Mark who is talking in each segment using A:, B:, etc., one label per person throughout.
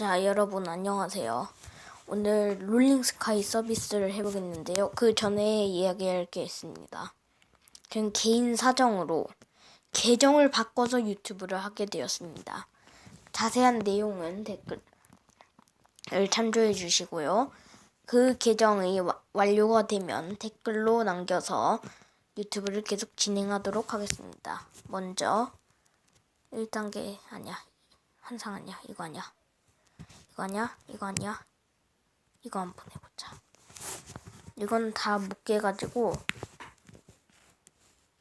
A: 자, 여러분 안녕하세요. 오늘 롤링 스카이 서비스를 해보겠는데요. 그 전에 이야기할 게 있습니다. 전 개인 사정으로 계정을 바꿔서 유튜브를 하게 되었습니다. 자세한 내용은 댓글을 참조해 주시고요. 그 계정이 와- 완료가 되면 댓글로 남겨서 유튜브를 계속 진행하도록 하겠습니다. 먼저 1단계 아니야. 한상 아니야. 이거 아니야. 이거 아니야? 이거 아니야? 이거 한번 해보자. 이건 다 묶여가지고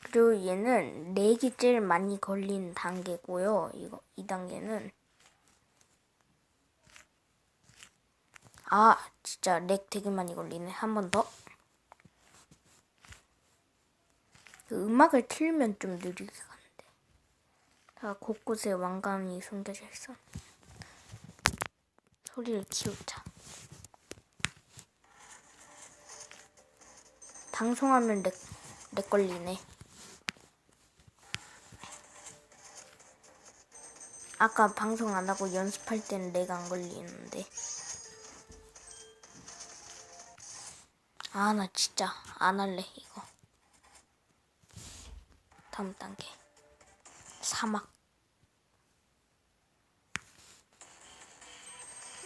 A: 그리고 얘는 렉이 제일 많이 걸린 단계고요. 이거 이 단계는 아 진짜 렉 되게 많이 걸리네. 한 번 더. 그 음악을 틀면 좀 느리게 가는데. 다 곳곳에 왕관이 숨겨져 있어. 소리를 키우자. 방송하면 렉, 렉 걸리네. 아까 방송 안 하고 연습할 때는 렉 안 걸리는데. 아, 나 진짜 안 할래, 이거. 다음 단계. 사막.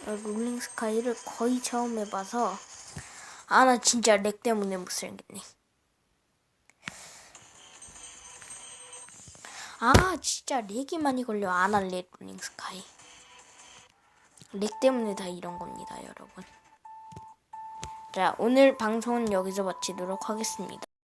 A: 롤링 스카이를 거의 처음 해봐서 아 나 진짜 렉 때문에 못 살겠네. 아 진짜 렉이 많이 걸려 안 할래 롤링 스카이. 렉 때문에 다 이런 겁니다 여러분. 자 오늘 방송은 여기서 마치도록 하겠습니다.